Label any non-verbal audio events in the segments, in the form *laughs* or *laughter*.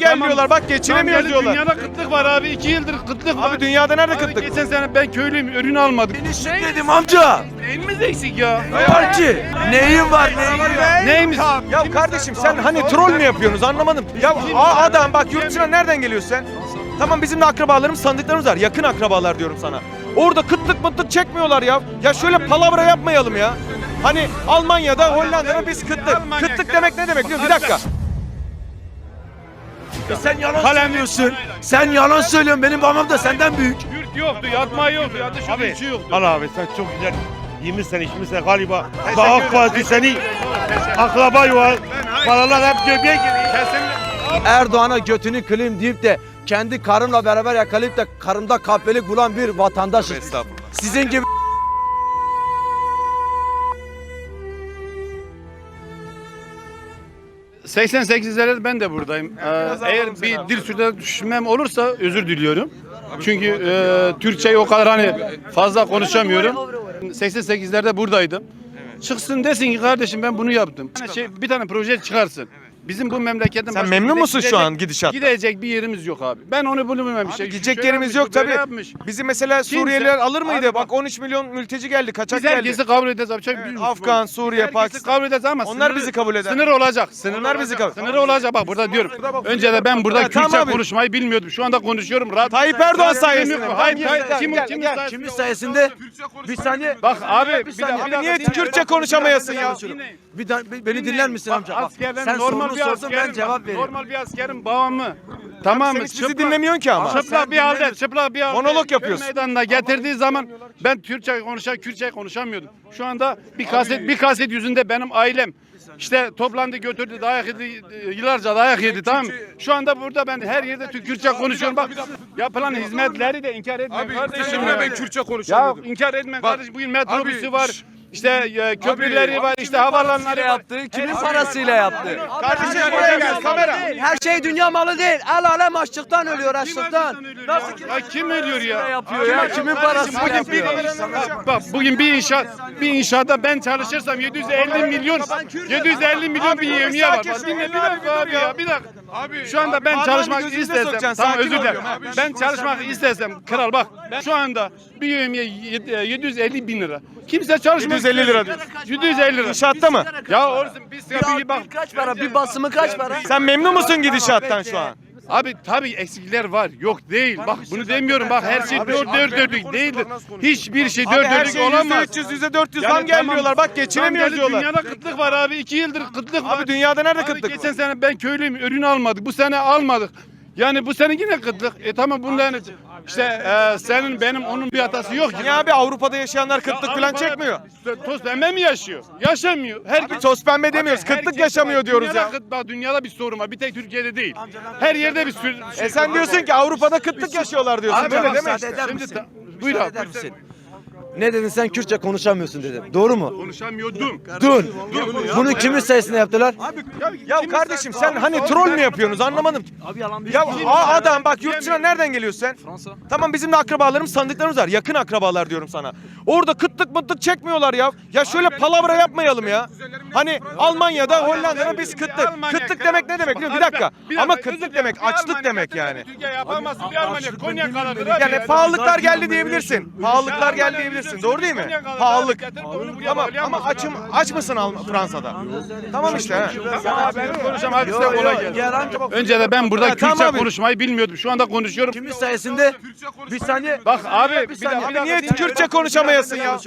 zam gelmiyorlar. Bak geçinemiyoruz geldi, diyorlar. Dünyada kıtlık var abi. iki yıldır kıtlık var. Abi dünyada nerede Abi kıtlık? Geçen sene ben köylüyüm ürün almadık. Dedim amca. Neyimiz eksik ya? Var ki. Neyin var neyin? Neyimiz? Ya kardeşim sen hani troll mü yapıyorsunuz anlamadım. Ya adam bak yurt dışına nereden geliyorsun sen? Tamam bizim de akrabalarımız tanıdıklarımız var. Yakın akrabalar diyorum sana. Orada kıtlık mıtlık çekmiyorlar ya. Ya şöyle palavra yapmayalım ya. Hani Almanya'da, Hollanda'da biz kıtlık. Kıtlık demek ne demek biliyor musun? Sen yalan söylüyorsun. Sen yalan söylüyorsun. Benim babam da senden büyük. Yurt yoktu, yatma yoktu, ya da şöyle Abi, şey yoktu. al abi sen çok güzel 20 sene 20 sene galiba daha Parti seni akraba var. Paralar hep göbeğe giriyor. Erdoğan'a götünü kılayım deyip de kendi karımla beraber yakalayıp da karımda kahpelik bulan bir vatandaşız. Estağfurullah. Sizin gibi 88'lerde ben de buradayım. Ee, eğer bir dil sürede düşmem olursa özür diliyorum. Çünkü e, Türkçeyi o kadar hani fazla konuşamıyorum. 88'lerde buradaydım. Çıksın desin ki kardeşim ben bunu yaptım. Şey, bir tane proje çıkarsın. Bizim bu memleketin Sen başka memnun gide- musun şu an gidişattan? Gidecek bir yerimiz yok abi. Ben onu bilmem bir şey. Gidecek yerimiz yok tabii. yapmış. Bizi mesela Kimse- Suriyeliler alır mıydı? Abi Bak bak- 13 milyon mülteci geldi, kaçak Biz geldi. herkesi kabul edeceğiz abi. Çok büyük- Afgan, Suriye, Herkesi Pakistan. kabul edeceğiz ama Onlar sınırı- bizi kabul eder. Sınır olacak. Sınır Onlar bizi kabul- Sınırı olacak bak burada diyorum. Önce de ben burada tamam abi. konuşmayı bilmiyordum. Şu anda konuşuyorum. Rahat. Tayyip Erdoğan sayesinde. Hayır, Gel, hayır. gel, Kim, gel, kimin sayesinde? kimin sayesinde bir saniye Bak abi bir, saniye. bir dakika. niye. Kürtçe konuşamayasın ya? Bir da- be- beni dinler misin amca? Bak, sen normal sorunu bir sorsun ben askerim, cevap bak, vereyim. Normal bir askerin bağımı. Tamam Sen mı? hiç bizi dinlemiyorsun ki ama. Çıplak bir halde, çıplak bir halde. Monolog köy yapıyorsun. meydanına getirdiği zaman ben Türkçe konuşan, Kürtçe konuşamıyordum. Şu anda bir kaset, bir kaset yüzünde benim ailem işte toplandı götürdü dayak yedi yıllarca dayak yedi tamam mı? Şu anda burada ben her yerde Türk- Kürtçe konuşuyorum bak yapılan hizmetleri de inkar etme kardeşim ya. ben Kürtçe Ya inkar etme kardeşim bugün metrobüsü abi, var. şş. İşte e, köprüleri var, işte havalanları var. yaptı? Kimin parasıyla yaptı? Kardeşim buraya gel kamera. Her şey dünya malı değil. El alem açlıktan ölüyor açlıktan. Nasıl ya kim ölüyor ya? yapıyor ya? Kimin parasıyla Bugün bir yapıyor? bak bugün bir inşaat bir inşaata ben çalışırsam 750 milyon 750 milyon bir yemeğe var. Bak dinle bir dakika abi ya bir dakika. Abi Şu anda ben çalışmak istesem tamam özür dilerim. Ben çalışmak istesem kral bak şu anda bir yemeğe yed- 750 bin lira. Kimse çalışmak 750 lira istemiyor. 750 lira. İnşaatta mı? Ya orası biz bir bak. Kaç para? Bir basımı kaç para? Sen memnun musun gidişattan şu an? Abi tabii eksikler var. Yok değil. Bak bunu demiyorum. Bak her şey dört dört dörtlük değildir. Hiçbir şey dört dörtlük şey olamaz. %300, %400 Yani zam gelmiyorlar. tamam, Bak zam geçinemiyoruz diyorlar. Dünyada kıtlık var abi. iki yıldır kıtlık var. Abi dünyada nerede Abi kıtlık Geçen var? sene ben köylüyüm. Ürün almadık. Bu sene almadık. Yani bu sene yine kıtlık. E tamam bunların işte e, senin benim onun bir hatası yok. Niye abi Avrupa'da yaşayanlar kıtlık falan Avrupa'da çekmiyor? Toz pembe mi yaşıyor? Yaşamıyor. Her Abi toz pembe demiyoruz. Kıtlık Herkes- yaşamıyor diyoruz dünyada ya. kıt- bak, dünyada bir sorun var. Bir tek Türkiye'de değil. Her yerde bir sürü. E sen diyorsun ki Avrupa'da kıtlık yaşıyorlar diyorsun. Abi Böyle mi müsaade işte? eder Şimdi ta- buyur Müsaade abi. eder misin? Ne dedin sen Kürtçe konuşamıyorsun dedin. Doğru mu? Konuşamıyordum. Dur. Bunu kimin sayesinde yaptılar? Ya kardeşim sen hani troll mü yapıyorsunuz anlamadım. Ya a- adam bak yurt dışına nereden geliyorsun sen? Tamam bizim de akrabalarımız tanıdıklarımız var. Yakın akrabalar diyorum sana. Orada kıtlık mıtlık çekmiyorlar ya. Ya şöyle palavra yapmayalım ya. Hani Almanya'da, Hollanda'da biz kıtlık. Kıtlık demek ne demek biliyor musun? Bir dakika. Ama kıtlık demek açlık demek yani. Türkiye yapamaz. Bir Almanya Konya kaladır. Yani pahalılıklar geldi diyebilirsin. Pahalılıklar geldi diyebilirsin. Doğru değil mi? Pahalılık. Tamam ama açım aç mısın Fransa'da? Tamam işte. konuşacağım hadi size kolay gelsin. Önce de ben burada tamam Kürtçe abi. konuşmayı bilmiyordum. Şu anda konuşuyorum. Kimin sayesinde? Bir saniye. Bak abi bir saniye. Abi niye Kürtçe konuşamayasın ya?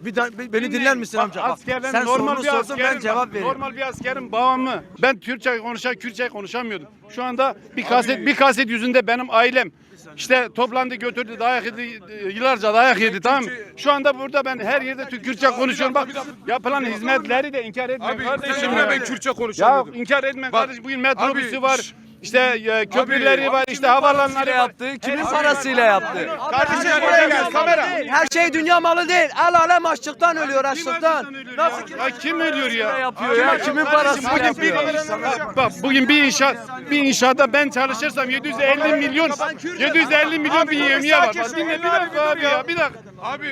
Bir da- be- beni dinler misin amca? Bak, askerden sen normal sorunu bir sorsun ben cevap vereyim. Normal bir askerin bağımı. Ben Türkçe konuşan, Kürtçe konuşamıyordum. Şu anda bir kaset bir kaset yüzünde benim ailem işte toplandı götürdü dayak yedi yıllarca dayak yedi tamam mı? Şu anda burada ben her yerde Türk Kürtçe konuşuyorum bak yapılan hizmetleri de inkar etme kardeşim Şimdi ya. ben Kürtçe Ya konuşamıyordum. inkar etme kardeşim bugün metrobüsü var. şş. İşte e, köprüleri var, işte havalanları var. yaptı? Kimin parasıyla yaptı? Kardeşim buraya gel kamera. Her şey dünya malı değil. El alem açlıktan ölüyor açlıktan. Nasıl kim? Ya kim ölüyor ya? yapıyor ya? Kimin parasıyla Bugün bir yapıyor? bak, bugün bir inşaat bir inşaata ben çalışırsam 750 milyon 750 milyon bir yemeğe var. Bak dinle bir dakika abi ya bir dakika.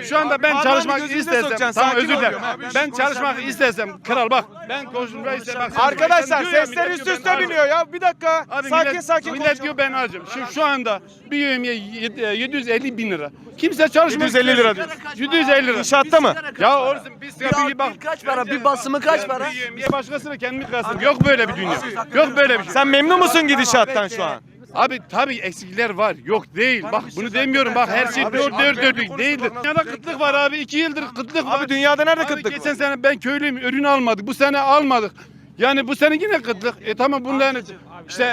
Şu anda ben çalışmak istesem, tamam özür dilerim. Ben çalışmak istesem, kral bak, ben konuşmayı istemem. Arkadaşlar sesler üst üste biniyor ya. Bir dakika. Abi sakin millet, sakin millet konuşalım. diyor ben acım. Şu, şu anda bir yemeğe yed- 750 bin lira. Kimse çalışmıyor. 750 lira diyorsun. 750 lira. İnşaatta mı? Ya orası biz ya bir bak. bir kaç para? Bir basımı kaç para? Bir yemeğe başkasına kendimi kastım. Yok böyle bir dünya. Yok böyle bir şey. Sen memnun musun gidişattan şu an? Abi tabii eksikler var. Yok değil. Bak bunu demiyorum. Bak her şey dört dört dörtlük değildir. Dünyada kıtlık var abi. iki yıldır kıtlık var. Abi dünyada nerede Abi kıtlık geçen var? sene ben köylüyüm. Ürün almadık. Bu sene almadık. Yani bu sene yine kıtlık. E tamam bunların işte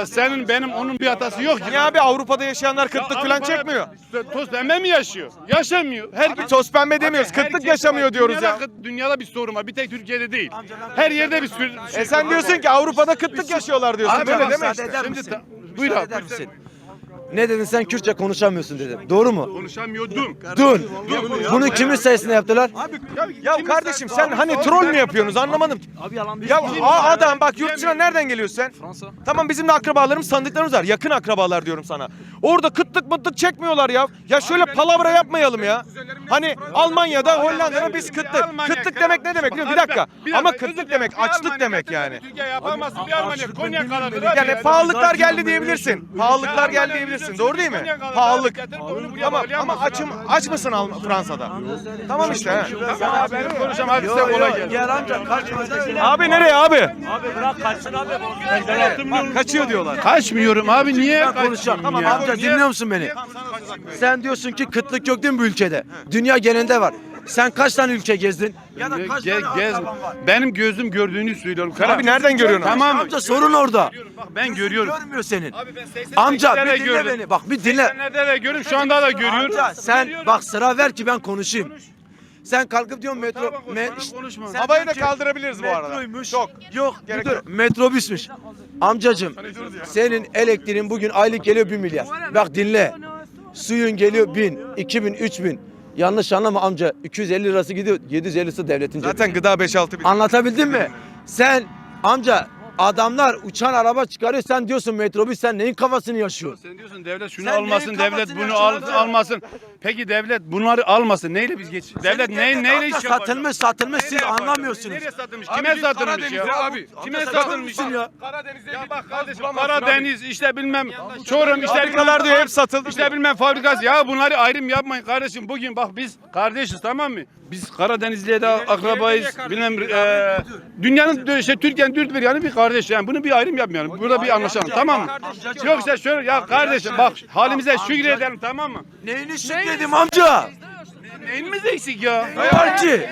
e, senin benim onun bir hatası yok. Niye abi Avrupa'da yaşayanlar kıtlık falan Avrupa'da çekmiyor? Toz pembe mi yaşıyor? Yaşamıyor. Her Bir toz pembe demiyoruz. Kıtlık Herkes- yaşamıyor diyoruz dünyada, ya. kıt- Dünyada bir sorun var. Bir tek Türkiye'de değil. Her yerde bir sürü. E sen diyorsun ki Avrupa'da kıtlık yaşıyorlar diyorsun. Abi Böyle deme işte. Şimdi ta- buyur Müsaade abi. eder misin? Ne dedin sen Kürtçe konuşamıyorsun dedim. Doğru mu? Konuşamıyordum. Dur. Bunu kimin sayesinde yaptılar? Ya kardeşim sen hani troll mü yapıyorsunuz anlamadım. Abi yalan değil. Ya a- adam bak yurt dışına nereden geliyorsun sen? Fransa. Tamam bizim de akrabalarımız, tanıdıklarımız var. Yakın akrabalar diyorum sana. Orada kıtlık mıtlık çekmiyorlar ya. Ya şöyle palavra yapmayalım ya. Hani Almanya'da, Hollanda'da biz kıtlık. Kıtlık demek ne demek biliyor musun? Bir dakika. Ama kıtlık demek açlık demek yani. Türkiye yapamazsın. Bir Almanya Konya kanadır. Yani pahalılıklar geldi diyebilirsin. Pahalılıklar geldi diyebilirsin. Doğru değil mi? Pahalılık. Ama ama açım aç mısın Alm- Fransa'da? Tamam işte. he. Tamam benim konuşacağım abi size kolay gelsin. Gel amca kaçma. Abi nereye abi? Abi bırak kaçsın abi. Kaçıyor diyorlar. Kaçmıyorum abi niye Ben konuşacağım. Tamam amca dinliyor musun beni? Sen diyorsun ki kıtlık yok değil mi bu ülkede? Dünya genelinde var. Sen kaç tane ülke gezdin? Ya da kaç Ge- tane gez. akraban var? Benim gözüm gördüğünü söylüyorum. Kara. Abi nereden görüyorsun? abi? Tamam. Amca sorun orada. Bak ben görüyorum. Görmüyor senin. Abi ben 80 Amca bir dinle gördüm. beni. Bak bir dinle. 80'lerde de görüyorum şu anda da görüyorum. Amca sen bak sıra ver ki ben konuşayım. Sen kalkıp diyorsun metro Tamam, konuş, me, bana işte- konuşma. sen Havayı da diyorsun ki kaldırabiliriz bu arada. Metroymuş. Çok. Yok Gerek dur, yok. metrobüsmüş. Amcacım senin elektriğin bugün aylık geliyor 1 milyar. Bak dinle. Suyun geliyor 1000, 2000, 3000. Yanlış anlama amca 250 lirası gidiyor 750'si devletin. Zaten gıda 5-6 bin. Anlatabildim mi? Sen amca adamlar uçan araba çıkarıyor sen diyorsun metrobüs sen neyin kafasını yaşıyorsun? Sen diyorsun devlet şunu Sen almasın, neyin devlet kafasını bunu al, yaşıyorsun? almasın. Peki devlet bunları almasın. Neyle biz geç? Devlet ne, neyle iş yapacak? satılmış satılmış siz yapacak? anlamıyorsunuz. Nereye satılmış? Kime satılmış ya? abi. Kime satılmış ya? Ya bak kardeşim Karadeniz işte bilmem Çorum işte Fabrikalar diyor hep satıldı İşte bilmem fabrikası ya bunları ayrım yapmayın kardeşim. Bugün bak biz kardeşiz tamam mı? Biz Karadenizli'ye de akrabayız. Bilmem e, dünyanın işte Türkiye'nin dört bir yanı bir kardeş yani bunu bir ayrım yapmayalım. Burada bir anlaşalım tamam mı? Yoksa şöyle ya kardeşim bak halimize şükredelim tamam mı? Neyini şükredim amca? Neyimiz eksik ya? Var ki.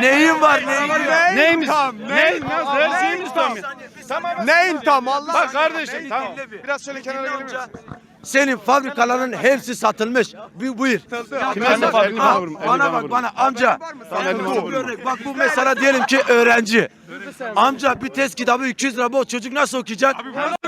Neyin var neyin var? Neyimiz? Ne? Nasıl? Her şeyimiz tam ya. Tamam. Neyin tam Allah Bak kardeşim tamam. Biraz şöyle kenara gelir misin? Senin fabrikaların hepsi satılmış. Bu buyur. Kime Ha, bana bak bana amca. Bu örnek, Bak bu mesela diyelim ki öğrenci. Amca bir test kitabı 200 lira bu çocuk nasıl okuyacak?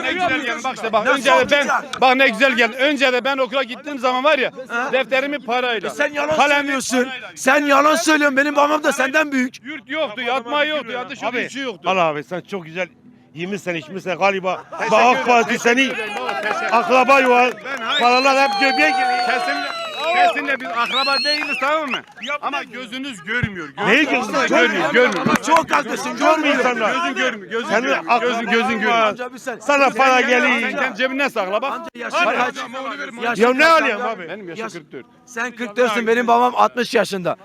Ne güzel geldi bak işte bak Nasıl önce de ben okuyacak? bak ne güzel geldi. Önce de ben okula gittiğim zaman var ya defterimi parayla. Sen yalan kalemim söylüyorsun. parayla. Sen yalan söylüyorsun. Benim babam da senden büyük. Yurt yoktu, yatma yoktu, yatış yoktu, yoktu. al abi sen çok güzel yemişsen içmişsen galiba. Bak AK Parti seni akraba yuva. Paralar hep göbeğe geliyor. Kesinlikle, kesinlikle biz akraba değiliz tamam mı? Ama gözünüz görmüyor. Gözün Neyi gözünüz görmüyor, görmüyor. Çok haklısın. Görmüyor Görmüyor. insanlar. Gözün görmüyor, gözün Senin görmüyor. Gözün, gözün görmüyor. Amca bir sen. Sana para Sen geliyor. kendi cebine sakla bak. Amca yaşın kaç? Yaşın Ya ne kaç alayım amca? abi? Benim yaşım 44. Sen 44'sün benim babam 60 yaşında.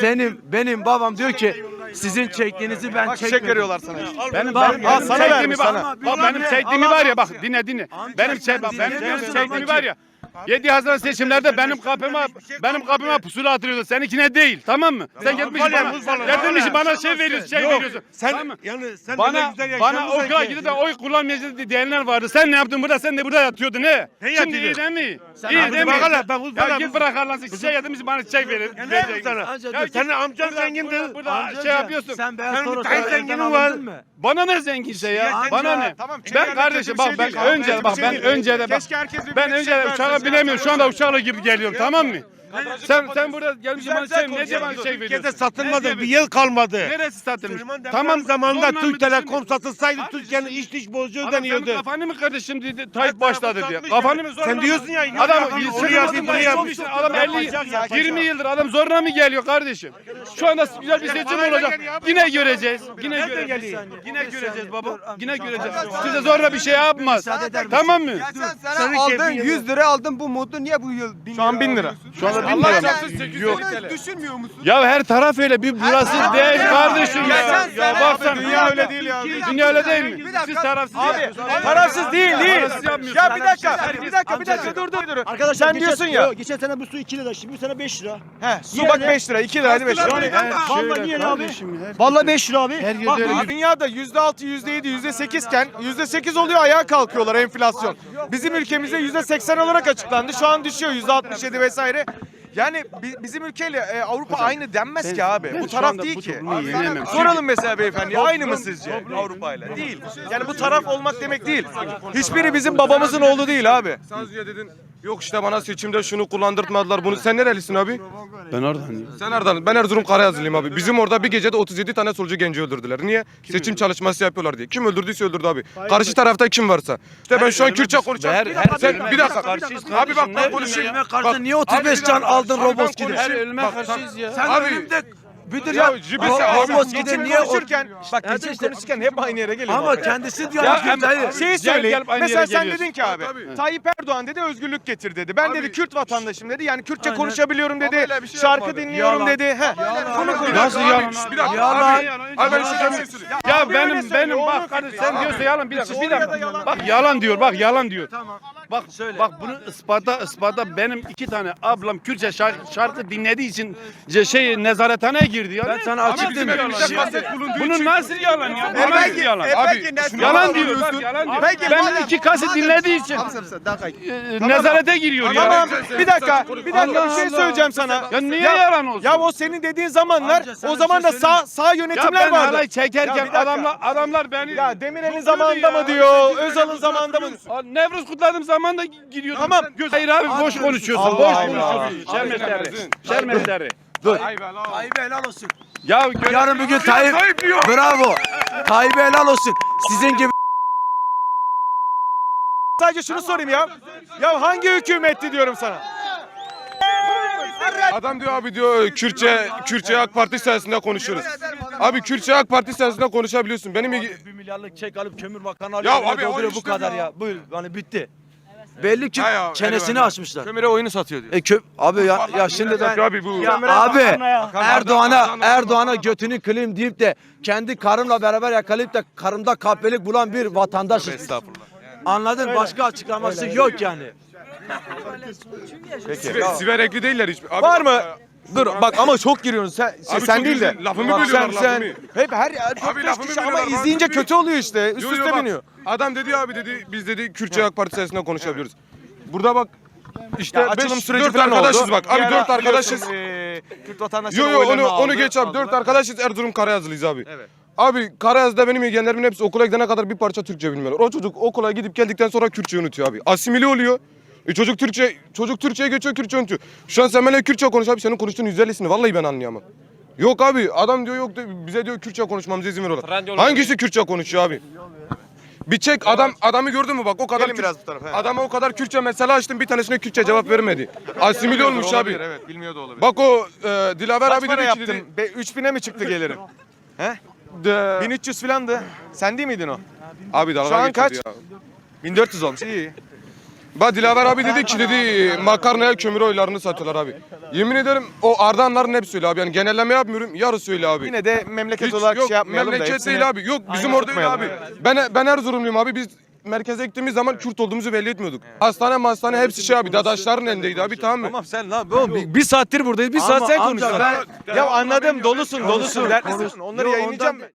Senin benim babam diyor ki sizin çektiğinizi ben Bak çekmedim. veriyorlar sana. Benim Bak, benim, benim sana vermiş sana. Bak benim çektiğimi var ya bak dinle dinle. Benim çek bak benim, çektiğimi var ya. 7 Haziran seçimlerde benim kapıma benim kapıma pusula atıyordu. Seninkine değil. Tamam mı? Sen gitmişsin bana. Getirmişsin bana şey veriyorsun, şey veriyorsun. Sen Tamam mı? yani sen Bana bana okula ki. gidip de oy kullanmayacağız diyenler vardı. Sen ne yaptın burada? Sen de burada yatıyordun he. Ne Şimdi iyi değil mi? Sen iyi değil mi? ben buz Ya git bırak Allah'ın çiçeği yedim bana çiçek verin. Ya ne sana? Senin amcan zengindi. Burada, şey yapıyorsun. Sen beyaz Senin bir Toros'ta tane evden zenginin var. Bana ne zenginse ya? Bana ne? ben kardeşim bak şey ben önce bak ben şey değil. önce de bak ben önce de verse. binemiyorum. Şu anda uçakla gibi geliyorum tamam mı? Sen sen burada gelmişsin bana Güzel şey ne zaman şey Türkiye'de veriyorsun? satılmadı. Bir yer kalmadı. Neresi satılmış? Tamam Tamam zamanında Türk Telekom düşünün? satılsaydı Abi Türkiye'nin iç dış borcu Adam senin ödeniyordu. kafanı mı kardeşim dedi Tayyip başladı diye. satmış Kafanı mı zorla Sen mı- diyorsun ya, Adam yapma, onu onu yapayım, bunu yapayım. Adam 50 20 yıldır adam zorla mı geliyor kardeşim? Şu anda güzel bir seçim olacak. Yine göreceğiz. Yine göreceğiz. Yine göreceğiz baba. Yine göreceğiz. Size zorla bir şey yapmaz. Tamam mı? Sen aldın 100 lira aldın bu modu niye bu yıl? Şu an 1000 lira. Şu anda bin lira? Yok. Düşünmüyor musun? Ya her taraf öyle bir burası değil kardeşim ya. Ya sen- bak sen Dünya öyle değil ya. Dünya öyle değil mi? Siz tarafsız Abi yapıyorsunuz. tarafsız değil değil. Ya bir dakika bir dakika bir dakika dur dur dur. Arkadaşlar Sen diyorsun ya. Geçen sene bu su 2 lira şimdi bu sene 5 lira. He su bak 5 lira 2 lira hadi 5 lira. Yani vallahi niye abi? Vallahi 5 lira abi. Her Bak, Dünyada %6, %7, %8 iken %8 oluyor ayağa kalkıyorlar enflasyon. Bizim ülkemizde %80 olarak açıklandı. Şu an düşüyor %67 vesaire. Yani bi- bizim ülkeyle e, Avrupa aynı denmez ki abi. Bu taraf değil ki. Soralım mesela beyefendi. Aynı mı sizce Avrupa ile? Değil. Yani bu taraf olmak demek değil. Hiçbiri bizim babamızın oğlu değil abi. Sen az önce dedin yok işte bana seçimde şunu kullandırtmadılar bunu. Sen nerelisin abi? Ben oradan. Sen nereden? Ben Erzurum Karayazılıyım abi. Bizim orada bir gecede 37 tane solcu genci öldürdüler. Niye? Seçim çalışması yapıyorlar diye. Kim öldürdüyse öldürdü abi. Karşı tarafta kim varsa. İşte ben şu an Kürtçe konuşacağım. Her- her Sen bir dakika. karşıyız Abi bak ben konuşayım. Bak, niye 35 Abi, can aldın Roboski'de? Her ölüme karşıyız ya. Sen Abi- müdür Ya ya. Cibesi abi. Geçen niye konuşurken bak işte. konuşurken hep aynı yere geliyor. Ama kendisi diyor. Ya gel, aynı Mesela sen dedin ki abi. Tayyip Erdoğan dedi özgürlük getir dedi. Ben Abi- dedi Kürt vatandaşım dedi. Yani Kürtçe Aynen. konuşabiliyorum dedi. şey Şarkı dinliyorum dedi. He. Bunu konuş. Nasıl Abi, yalan? Bir dakika. Yalan. Abi, abi ben söyleyeyim. Ya benim benim bak sen diyorsun yalan bir dakika bir dakika. Bak yalan diyor bak yalan diyor. Tamam. Bak bak bunu ispata ispata benim iki tane ablam Kürtçe şarkı, şarkı dinlediği için ce- şey nezarethaneye girdi ya. Ben sana Abi açık bizim demiyorum. kaset bulunduğu Bunun nasıl yalan ya? Bu nasıl yalan? Abi Yalan diyor bak yalan diyor. Ben iki kaset dinlediği için e, nezarete giriyor ya. Tamam. Bir dakika. Bir dakika Allah bir şey söyleyeceğim sana. Ya niye yalan olsun? Ya o senin dediğin zamanlar o zaman bir da şey sağ sağ Ya yönetimler ben vardı. halay Ya çekerken bir dakika. adamlar adamlar beni Ya Demirel'in zamanında mı diyor, Özal'ın zamanında mı? Aa, Nevruz kutladığım zaman da giriyordum. Tamam. Göz Hayır abi boş konuşuyorsun. Allah boş Allah. konuşuyorsun. Şermetleri. Şermetleri. Tayyip'e helal olsun. Ya Yarın bugün Tayyip... Bravo. Tayyip'e helal olsun. Sizin gibi Sadece şunu sorayım ya. Ya hangi hükümetti diyorum sana? Adam diyor abi diyor Kürtçe Kürtçe AK Parti sayesinde konuşuyoruz. Abi Kürtçe AK Parti sayesinde konuşabiliyorsun. Benim ilgi- 1 milyarlık çek alıp kömür bakanı Ya alıyor. abi, o dolduruyor bu kadar ya. ya. Buyur hani bitti. Belli ki Ha ya, çenesini açmışlar. Kömüre oyunu satıyor diyor. E kö abi ya, ya şimdi ben abi bu. ya abi Erdoğan'a Erdoğan'a götünü kılayım deyip de kendi karımla beraber yakalayıp da karımda kahpelik bulan bir vatandaşız. Estağfurullah. Anladın? Başka açıklaması yok yani. Siver, siverekli değiller hiçbir. Abi, Var mı? Dur bak ama çok giriyorsun sen şey, Abi sen çok değil de. Lafımı Bak bölüyorlar, lafımı. hep her Abi abi lafımı kişi ama bölüyorlar, izleyince lafımı kötü oluyor işte. Üst Yo, yo, üste bak, biniyor. Adam dedi abi dedi biz dedi Kürtçe AK Parti sayesinde konuşabiliyoruz. Burada bak işte Ya açılım beş, süreci dört falan arkadaşız oldu. bak. Abi ara dört arkadaşız. biliyorsun, eee, Kürt vatandaşları Yo yo onu oylarını onu aldı, geç abi. Dört aldılar. arkadaşız Erzurum Karayazılıyız abi. Evet. Abi Karayaz'da benim yeğenlerimin hepsi okula gidene kadar bir parça Türkçe bilmiyorlar. O çocuk okula gidip geldikten sonra Kürtçe unutuyor abi. Asimile oluyor. E çocuk Türkçe çocuk Türkçe'ye geçiyor Kürtçe unutuyor. Şu an sen benimle Kürtçe konuş abi senin konuştuğun %50'sini vallahi ben anlayamam. Yok abi adam diyor yok bize diyor Kürtçe konuşmamıza izin veriyorlar. Hangisi Kürtçe konuşuyor abi? Bir çek adam adamı gördün mü bak o kadar Gelin biraz bu tarafa. Adama o kadar Kürtçe mesele açtım bir tanesine Kürtçe cevap vermedi. Asimile olmuş abi. Olabilir, Evet bilmiyor da olabilir. Bak o e, Dilaver Kaç abi dedi ki yaptın? dedi. Be, 3000'e mi çıktı gelirim? *laughs* He? De, 1300 filandı. Sen değil miydin o? abi dalga Şu an geçiyordu kaç? ya. 1400 olmuş. İyi. Bak Dilaver abi dedi ki dedi makarnaya kömür oylarını satıyorlar abi. Yemin ederim o Ardahanların hepsi öyle abi. Yani genelleme yapmıyorum yarısı öyle abi. Yine de memleket Hiç olarak yok şey yapmayalım da memleket değil abi. Yok bizim orada öyle abi. Ben ben Erzurumluyum abi. Biz merkeze gittiğimiz zaman Kürt olduğumuzu belli etmiyorduk. Hastane hastane hepsi şey abi. Dadaşların elindeydi abi tamam mı? Tamam sen lan oğlum bir, bir saattir buradayız. Bir saat Ama sen amca konuşuyorsun. Ya anladım dolusun dolusun dertlisin. Onları yayınlayacağım ben.